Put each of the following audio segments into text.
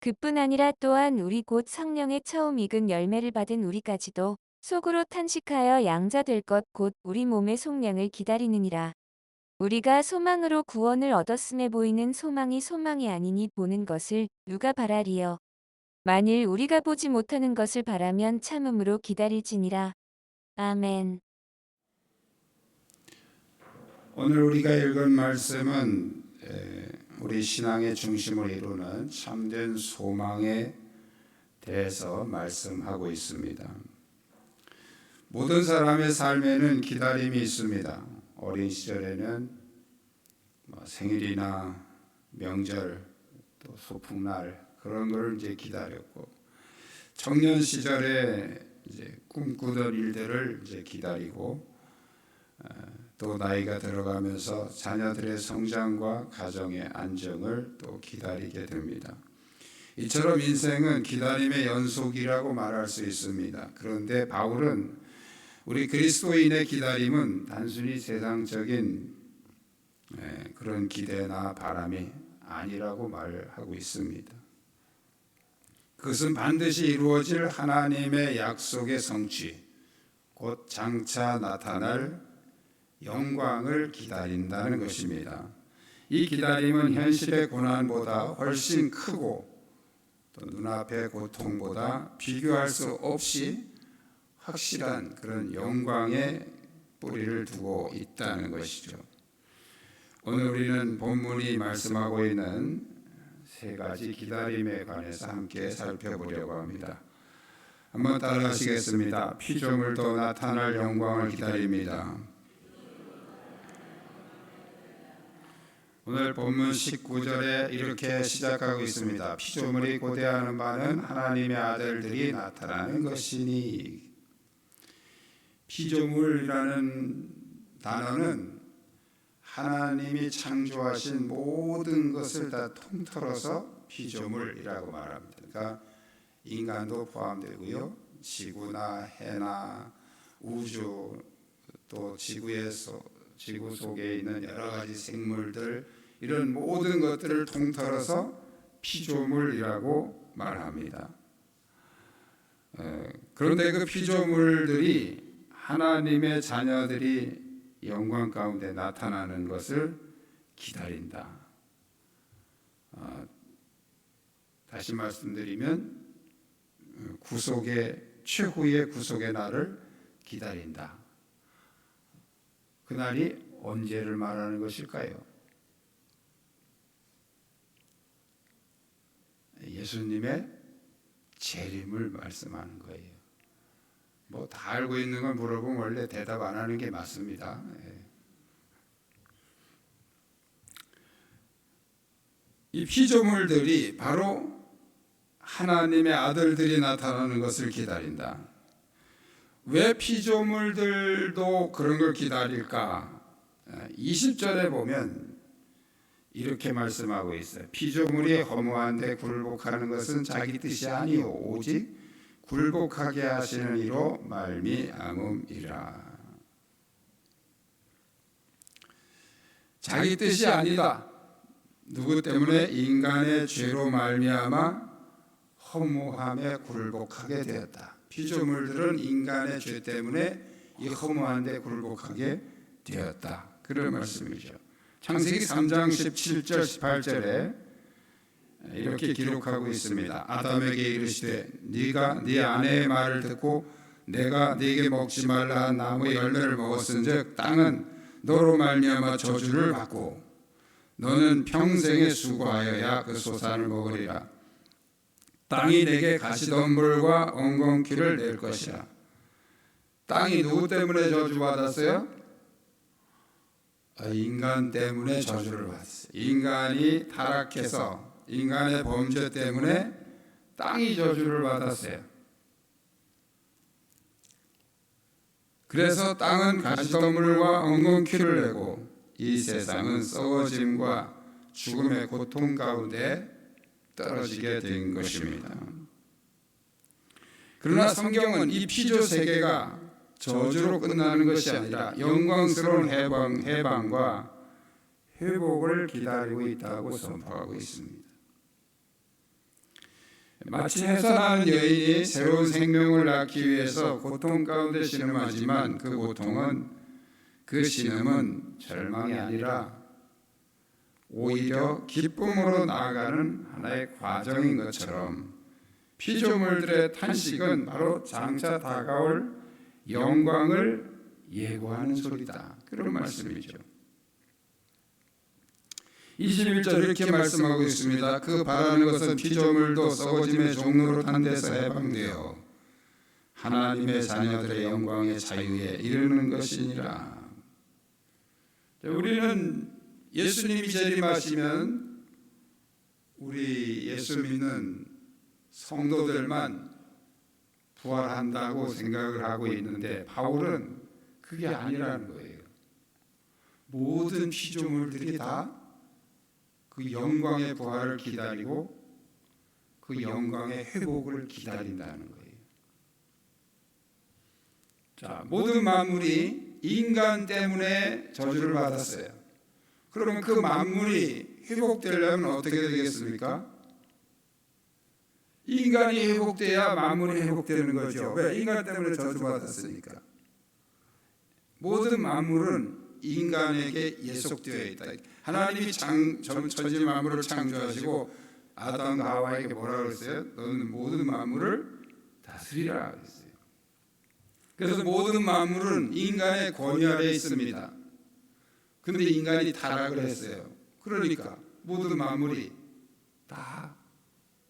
그뿐 아니라 또한 우리 곧 성령의 처음 익은 열매를 받은 우리까지도 속으로 탄식하여 양자 될 것 곧 우리 몸의 속량을 기다리느니라. 우리가 소망으로 구원을 얻었음에 보이는 소망이 소망이 아니니 보는 것을 누가 바라리요. 만일 우리가 보지 못하는 것을 바라면 참음으로 기다릴지니라. 아멘. 오늘 우리가 읽은 말씀은 에, 우리 신앙의 중심을 이루는 참된 소망에 대해서 말씀하고 있습니다. 모든 사람의 삶에는 기다림이 있습니다. 어린 시절에는 뭐 생일이나 명절 또 소풍날 그런 걸 이제 기다렸고 청년 시절에 이제 꿈꾸던 일들을 이제 기다리고 또 나이가 들어가면서 자녀들의 성장과 가정의 안정을 또 기다리게 됩니다. 이처럼 인생은 기다림의 연속이라고 말할 수 있습니다. 그런데 바울은 우리 그리스도인의 기다림은 단순히 세상적인 예, 그런 기대나 바람이 아니라고 말하고 있습니다. 그것은 반드시 이루어질 하나님의 약속의 성취, 곧 장차 나타날 영광을 기다린다는 것입니다. 이 기다림은 현실의 고난보다 훨씬 크고 또 눈앞의 고통보다 비교할 수 없이 확실한 그런 영광의 뿌리를 두고 있다는 것이죠. 오늘 우리는 본문이 말씀하고 있는 세 가지 기다림에 관해서 함께 살펴보려고 합니다. 한번 따라하시겠습니다. 피조물도 나타날 영광을 기다립니다. 오늘 본문 19절에 이렇게 시작하고 있습니다. 피조물이 고대하는 바는 하나님의 아들들이 나타나는 것이니 피조물이라는 단어는 하나님이 창조하신 모든 것을 다 통틀어서 피조물이라고 말합니다. 그러니까 인간도 포함되고요. 지구나 해나 우주 또 지구에서 지구 속에 있는 여러 가지 생물들 이런 모든 것들을 통틀어서 피조물이라고 말합니다. 그런데 그 피조물들이 하나님의 자녀들이 영광 가운데 나타나는 것을 기다린다. 어, 다시 말씀드리면 어, 구속의 최후의 구속의 날을 기다린다. 그날이 언제를 말하는 것일까요? 예수님의 재림을 말씀하는 거예요. 뭐 다 알고 있는 걸 물어보면 원래 대답 안 하는 게 맞습니다. 예. 이 피조물들이 바로 하나님의 아들들이 나타나는 것을 기다린다. 왜 피조물들도 그런 걸 기다릴까? 20절에 보면 이렇게 말씀하고 있어요. 피조물이 허무한데 굴복하는 것은 자기 뜻이 아니요 오직 굴복하게 하시는 이로 말미암음이라. 자기 뜻이 아니다. 누구 때문에 인간의 죄로 말미암아 허무함에 굴복하게 되었다. 피조물들은 인간의 죄 때문에 이 허무한 데 굴복하게 되었다. 그런 말씀이죠. 창세기 3장 17절 18절에 이렇게 기록하고 있습니다. 아담에게 이르시되 네가 네 아내의 말을 듣고 내가 네게 먹지 말라 한 나무의 열매를 먹었은즉 땅은 너로 말미암아 저주를 받고 너는 평생에 수고하여야 그 소산을 먹으리라. 땅이 내게 가시덤불과 엉겅퀴를 낼 것이라. 땅이 누구 때문에 저주받았어요? 아, 인간 때문에 저주를 받았어요. 인간이 타락해서 인간의 범죄 때문에 땅이 저주를 받았어요. 그래서 땅은 가시덤불과 엉겅퀴를 내고 이 세상은 썩어짐과 죽음의 고통 가운데 떨어지게 된 것입니다. 그러나 성경은 이 피조 세계가 저주로 끝나는 것이 아니라 영광스러운 해방, 해방과 회복을 기다리고 있다고 선포하고 있습니다. 마치 해산하는 여인이 새로운 생명을 낳기 위해서 고통 가운데 신음하지만 그 고통은 그 신음은 절망이 아니라 오히려 기쁨으로 나아가는 하나의 과정인 것처럼 피조물들의 탄식은 바로 장차 다가올 영광을 예고하는 소리다. 그런 말씀이죠. 21절 이렇게 말씀하고 있습니다. 그 바라는 것은 피조물도 썩어짐의 종로로 탄 데서 해방되어 하나님의 자녀들의 영광의 자유에 이르는 것이니라. 자, 우리는 예수님이 재림하시면 우리 예수 믿는 성도들만 부활한다고 생각을 하고 있는데 바울은 그게 아니라는 거예요. 모든 피조물들이 다 그 영광의 부활을 기다리고 그 영광의 회복을 기다린다는 거예요. 자, 모든 만물이 인간 때문에 저주를 받았어요. 그러면 그 만물이 회복되려면 어떻게 되겠습니까? 인간이 회복돼야 만물이 회복되는 거죠. 왜? 인간 때문에 저주받았으니까. 모든 만물은 인간에게 예속되어 있다. 하나님이 장, 전 천지 만물을 창조하시고 아담과 하와에게 뭐라 그랬어요? 너는 모든 만물을 다스리라 그랬어요. 그래서 모든 만물은 인간의 권위 아래 있습니다. 근데 인간이 타락을 했어요. 그러니까 모든 만물이 다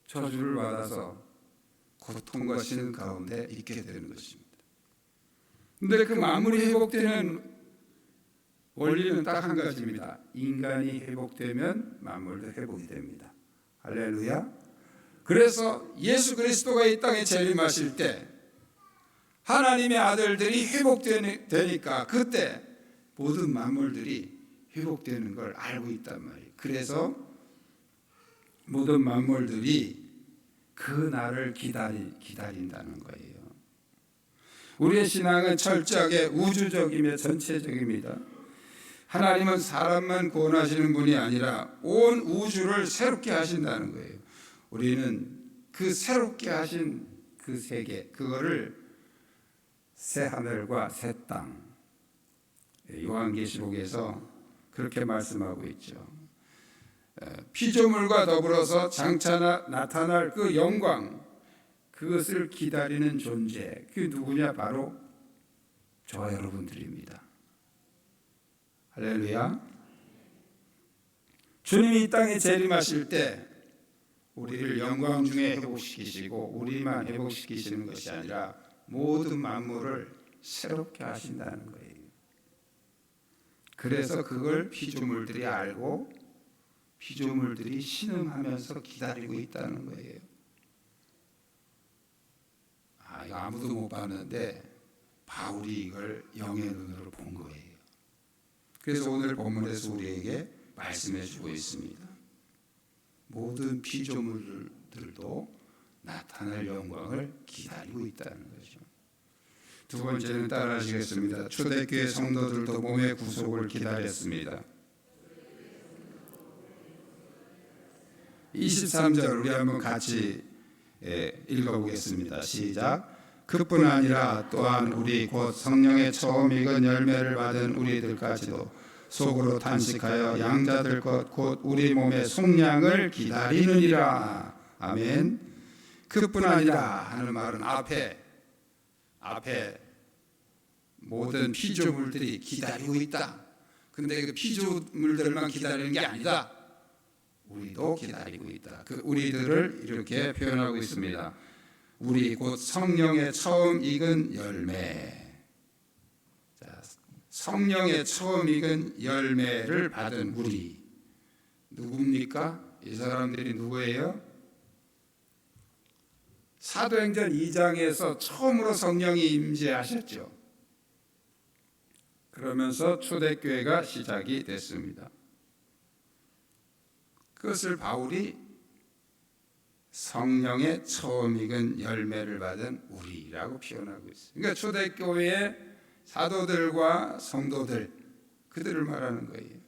저주를 받아서 고통과 신음 가운데 있게 되는 것입니다. 근데 그 만물이 회복되는 원리는 딱 한 가지입니다. 인간이 회복되면 만물도 회복이 됩니다. 할렐루야. 그래서 예수 그리스도가 이 땅에 재림하실 때 하나님의 아들들이 회복되니까 그때 모든 만물들이 회복되는 걸 알고 있단 말이에요. 그래서 모든 만물들이 그 날을 기다리, 기다린다는 거예요. 우리의 신앙은 철저하게 우주적이며 전체적입니다. 하나님은 사람만 구원하시는 분이 아니라 온 우주를 새롭게 하신다는 거예요. 우리는 그 새롭게 하신 그 세계, 그거를 새 하늘과 새 땅, 요한계시록에서 그렇게 말씀하고 있죠. 피조물과 더불어서 장차 나타날 그 영광, 그것을 기다리는 존재, 그 누구냐? 바로 저와 여러분들입니다. 할렐루야. 주님이 이 땅에 재림하실 때 우리를 영광 중에 회복시키시고 우리만 회복시키시는 것이 아니라 모든 만물을 새롭게 하신다는 거예요. 그래서 그걸 피조물들이 알고 피조물들이 신음하면서 기다리고 있다는 거예요. 아, 이거 아무도 못 봤는데 바울이 이걸 영의 눈으로 본 거예요. 그래서 오늘 본문에서 우리에게 말씀해 주고 있습니다. 모든 피조물들도 나타날 영광을 기다리고 있다는 거죠. 두 번째는 따라하시겠습니다. 초대교회 성도들도 몸의 구속을 기다렸습니다. 23절 우리 한번 같이 예, 읽어보겠습니다. 시작. 그뿐 아니라 또한 우리 곧 성령의 처음 익은 열매를 받은 우리들까지도 속으로 탄식하여 양자들 것 곧 우리 몸의 속량을 기다리느니라. 아멘. 그뿐 아니라 하는 말은 앞에 앞에 모든 피조물들이 기다리고 있다. 근데 그 피조물들만 기다리는 게 아니다. 우리도 기다리고 있다. 그 우리들을 이렇게 표현하고 있습니다. 우리 곧 성령의 처음 익은 열매. 자, 성령의 처음 익은 열매를 받은 우리 누굽니까? 이 사람들이 누구예요? 사도행전 2장에서 처음으로 성령이 임재하셨죠. 그러면서 초대교회가 시작이 됐습니다. 그것을 바울이 성령의 처음 익은 열매를 받은 우리라고 표현하고 있어요. 그러니까 초대교회의 사도들과 성도들 그들을 말하는 거예요.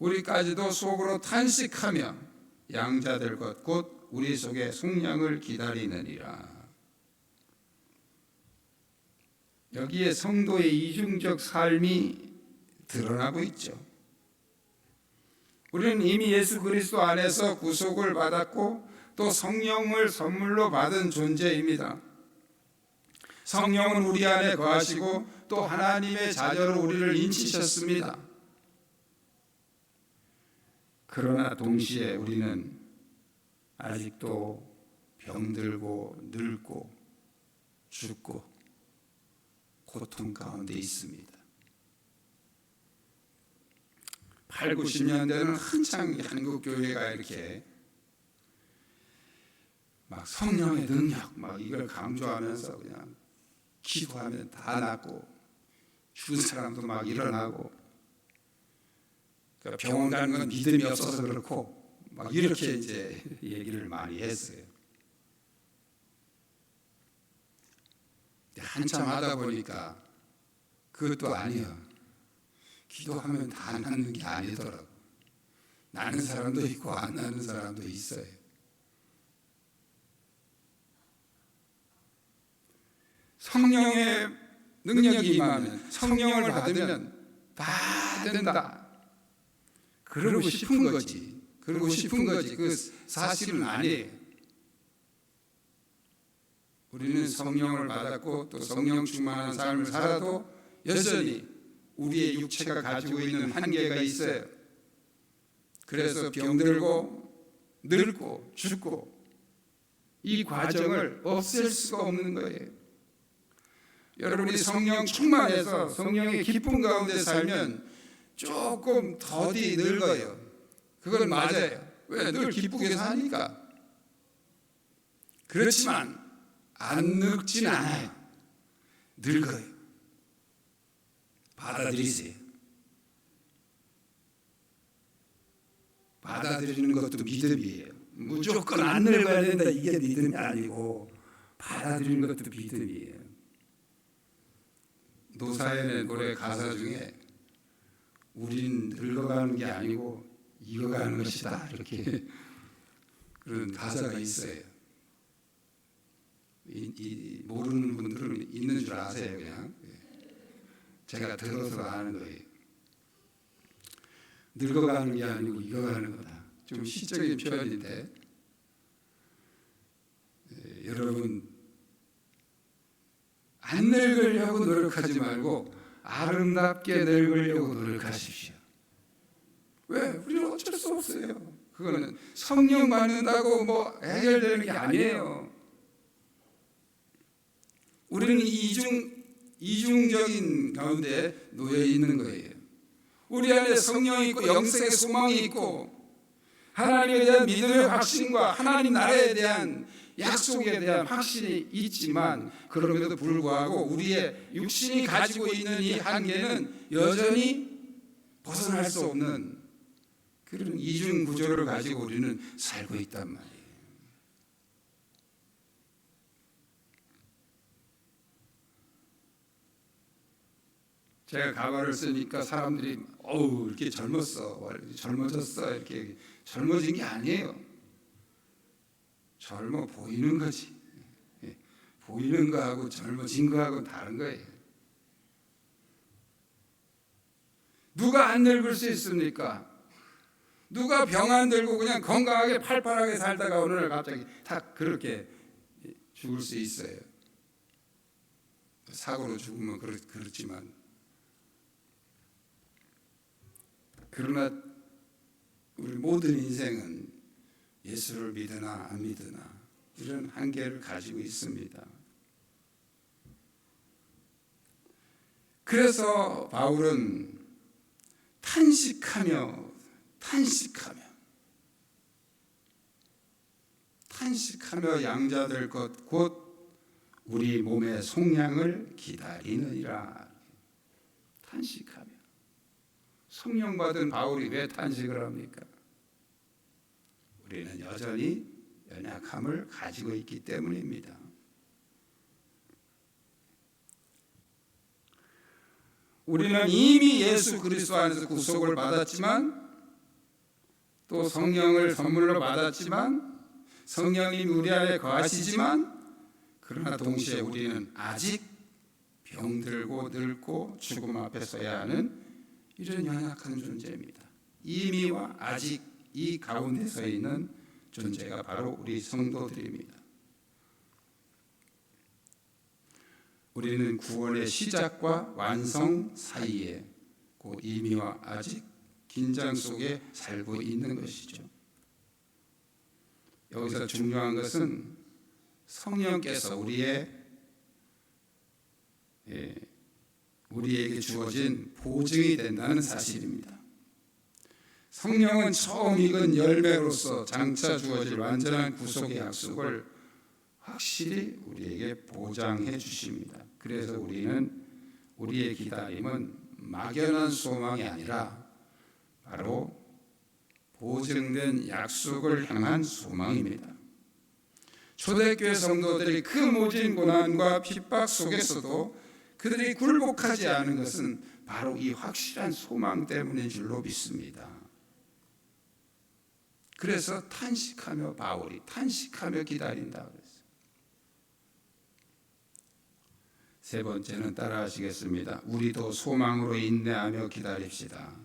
우리까지도 속으로 탄식하며 양자들 것 곧 우리 속에 속량을 기다리느니라. 여기에 성도의 이중적 삶이 드러나고 있죠. 우리는 이미 예수 그리스도 안에서 구속을 받았고 또 성령을 선물로 받은 존재입니다. 성령은 우리 안에 거하시고 또 하나님의 자녀로 우리를 인치셨습니다. 그러나 동시에 우리는 아직도 병들고 늙고 죽고 고통 가운데 있습니다. 8, 90년대는 한창 한국 교회가 이렇게 막 성령의 능력 막 이걸 강조하면서 그냥 기도하면 다 낫고 죽은 사람도 막 일어나고 그러니까 병원 가는 건 믿음이 없어서 그렇고 막 이렇게 이제 얘기를 많이 했어요. 한참 하다 보니까 그것도 아니야. 기도하면 다 낫는 게 아니더라고. 나는 사람도 있고 안 나는 사람도 있어요. 성령의 능력이 임하면 성령을 받으면 다 된다. 그러고 싶은 거지. 그러고 싶은 거지. 그 사실은 아니에요. 우리는 성령을 받았고 또 성령 충만한 삶을 살아도 여전히 우리의 육체가 가지고 있는 한계가 있어요. 그래서 병들고 늙고 죽고 이 과정을 없앨 수가 없는 거예요. 여러분이 성령 충만해서 성령의 기쁨 가운데 살면 조금 더디 늙어요. 그건 맞아요. 왜 늘 기쁘게 사니까. 그렇지만 안 늙진 않아요. 늙어요. 받아들이세요. 받아들이는 것도 믿음이에요. 무조건 안 늙어야 된다 이게 믿음이 아니고 받아들이는 것도 믿음이에요. 노사연의 노래 가사 중에 우린 늙어가는 게 아니고 익어가는 것이다 이렇게 그런 가사가 있어요. 이, 이 모르는 분들은 있는 줄 아세요 그냥 제가 들어서 아는 거예요. 늙어가는 게 아니고 익어가는 거다. 좀 시적인 표현인데 에, 여러분 안 늙으려고 노력하지 말고 아름답게 늙으려고 노력하십시오. 왜? 우리는 어쩔 수 없어요. 그거는 성령 받는다고 뭐 해결되는 게 아니에요. 우리는 이중 이중적인 가운데 놓여 있는 거예요. 우리 안에 성령이 있고 영생의 소망이 있고 하나님에 대한 믿음의 확신과 하나님 나라에 대한 약속에 대한 확신이 있지만 그럼에도 불구하고 우리의 육신이 가지고 있는 이 한계는 여전히 벗어날 수 없는 그런 이중 구조를 가지고 우리는 살고 있단 말이에요. 제가 가발을 쓰니까 사람들이 어우 이렇게 젊었어, 젊어졌어 이렇게 젊어진 게 아니에요. 젊어 보이는 거지. 예, 보이는 거하고 젊어진 거하고 다른 거예요. 누가 안 늙을 수 있습니까? 누가 병 안 들고 그냥 건강하게 팔팔하게 살다가 어느 날 갑자기 탁 그렇게 죽을 수 있어요. 사고로 죽으면 그렇, 그렇지만 그러나 우리 모든 인생은 예수를 믿으나 안 믿으나 이런 한계를 가지고 있습니다. 그래서 바울은 탄식하며 탄식하며 탄식하며 양자될 것 곧 우리 몸의 속량을 기다리느니라 탄식하며 성령 받은 바울이 왜 탄식을 합니까? 우리는 여전히 연약함을 가지고 있기 때문입니다. 우리는 이미 예수 그리스도 안에서 구속을 받았지만 또 성령을 선물로 받았지만 성령님 우리 안에 거하시지만 그러나 동시에 우리는 아직 병들고 늙고 죽음 앞에 서야 하는 이런 연약한 존재입니다. 이미와 아직 이 가운데 서 있는 존재가 바로 우리 성도들입니다. 우리는 구원의 시작과 완성 사이에 그 이미와 아직 긴장 속에 살고 있는 것이죠. 여기서 중요한 것은 성령께서 우리의 예, 우리에게 주어진 보증이 된다는 사실입니다. 성령은 처음 익은 열매로서 장차 주어질 완전한 구속의 약속을 확실히 우리에게 보장해 주십니다. 그래서 우리는 우리의 기다림은 막연한 소망이 아니라 바로 보증된 약속을 향한 소망입니다. 초대교회 성도들이 그 모진 고난과 핍박 속에서도 그들이 굴복하지 않은 것은 바로 이 확실한 소망 때문인 줄로 믿습니다. 그래서 탄식하며 바울이 탄식하며 기다린다 그랬어요. 세 번째는 따라하시겠습니다. 우리도 소망으로 인내하며 기다립시다.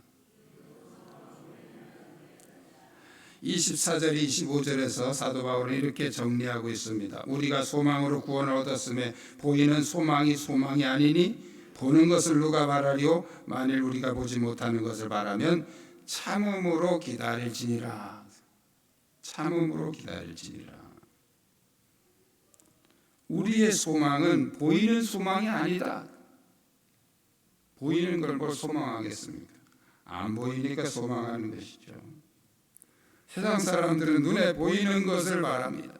24절 25절에서 사도 바울은 이렇게 정리하고 있습니다. 우리가 소망으로 구원을 얻었음에 보이는 소망이 소망이 아니니 보는 것을 누가 말하리요 만일 우리가 보지 못하는 것을 말하면 참음으로 기다릴지니라. 참음으로 기다릴지니라. 우리의 소망은 보이는 소망이 아니다. 보이는 걸 뭘 소망하겠습니까? 안 보이니까 소망하는 것이죠. 세상 사람들은 눈에 보이는 것을 말합니다.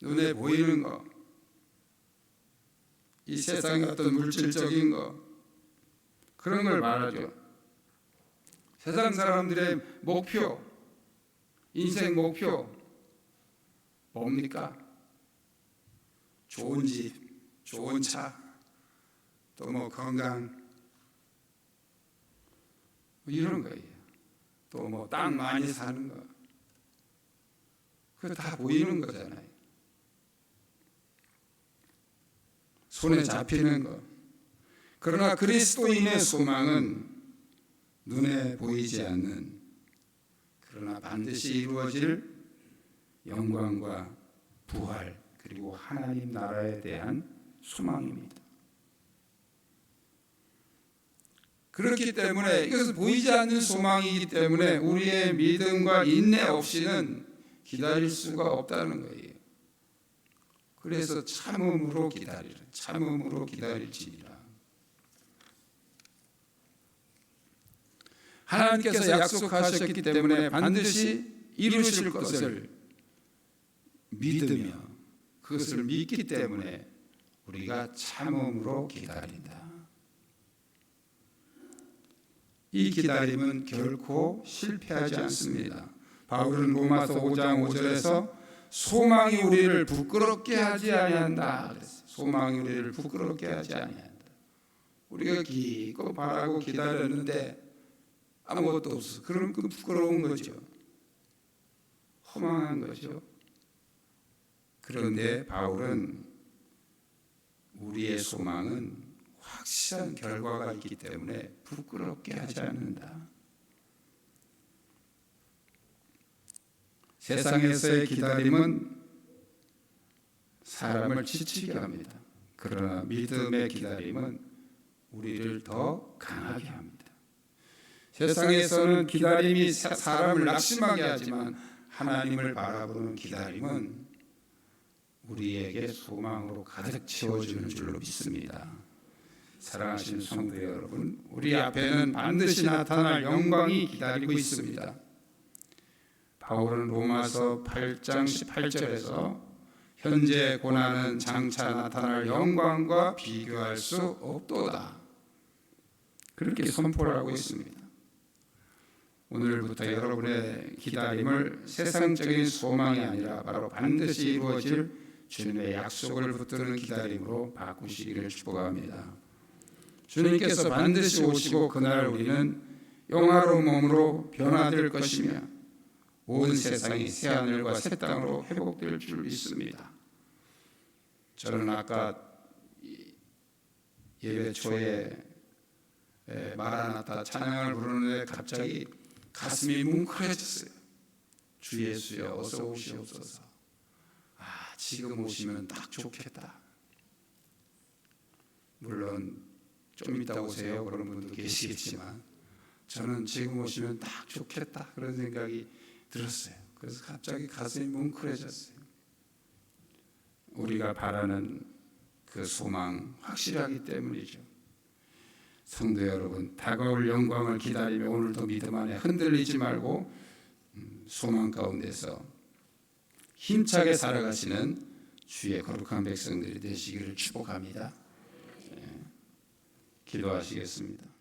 눈에 보이는 것, 이 세상의 어떤 물질적인 것, 그런 걸 말하죠. 세상 사람들의 목표, 인생 목표, 뭡니까? 좋은 집, 좋은 차, 또 뭐 건강, 뭐 이런 거예요. 또 뭐 땅 많이 사는 거. 그거 다 보이는 거잖아요. 손에 잡히는 거. 그러나 그리스도인의 소망은 눈에 보이지 않는 그러나 반드시 이루어질 영광과 부활 그리고 하나님 나라에 대한 소망입니다. 그렇기 때문에 이것은 보이지 않는 소망이기 때문에 우리의 믿음과 인내 없이는 기다릴 수가 없다는 거예요. 그래서 참음으로 기다리라. 참음으로 기다릴지니라. 하나님께서 약속하셨기 때문에 반드시 이루실 것을 믿으며 그것을 믿기 때문에 우리가 참음으로 기다린다. 이 기다림은 결코 실패하지 않습니다. 바울은 로마서 5장 5절에서 소망이 우리를 부끄럽게 하지 아니한다. 소망이 우리를 부끄럽게 하지 아니한다. 우리가 기고 바라고 기다렸는데 아무것도 없어. 그럼 그 부끄러운 거죠. 허망한 거죠. 그런데 바울은 우리의 소망은 확실한 결과가 있기 때문에 부끄럽게 하지 않는다. 세상에서의 기다림은 사람을 지치게 합니다. 그러나 믿음의 기다림은 우리를 더 강하게 합니다. 세상에서는 기다림이 사- 사람을 낙심하게 하지만 하나님을 바라보는 기다림은 우리에게 소망으로 가득 채워주는 줄로 믿습니다. 사랑하시는 성도 여러분, 우리 앞에는 반드시 나타날 영광이 기다리고 있습니다. 바울은 로마서 8장 18절에서 현재 고난은 장차 나타날 영광과 비교할 수 없도다. 그렇게 선포를 하고 있습니다. 오늘부터 여러분의 기다림을 세상적인 소망이 아니라 바로 반드시 이루어질 주님의 약속을 붙드는 기다림으로 바꾸시기를 축복합니다. 주님께서 반드시 오시고 그날 우리는 영화로운 몸으로 변화될 것이며 온 세상이 새 하늘과 새 땅으로 회복될 줄 믿습니다. 저는 아까 이 예배 초에 에, 마라나타 찬양을 부르는데 갑자기 가슴이 뭉클해졌어요. 주 예수여 어서 오시옵소서. 아 지금 오시면 딱 좋겠다. 물론 좀 이따 오세요 그런 분도 계시겠지만 저는 지금 오시면 딱 좋겠다 그런 생각이 들었어요. 그래서 갑자기 가슴이 뭉클해졌어요. 우리가 바라는 그 소망 확실하기 때문이죠. 성도 여러분, 다가올 영광을 기다리며 오늘도 믿음 안에 흔들리지 말고 음, 소망 가운데서 힘차게 살아가시는 주의 거룩한 백성들이 되시기를 축복합니다. 예, 기도하시겠습니다.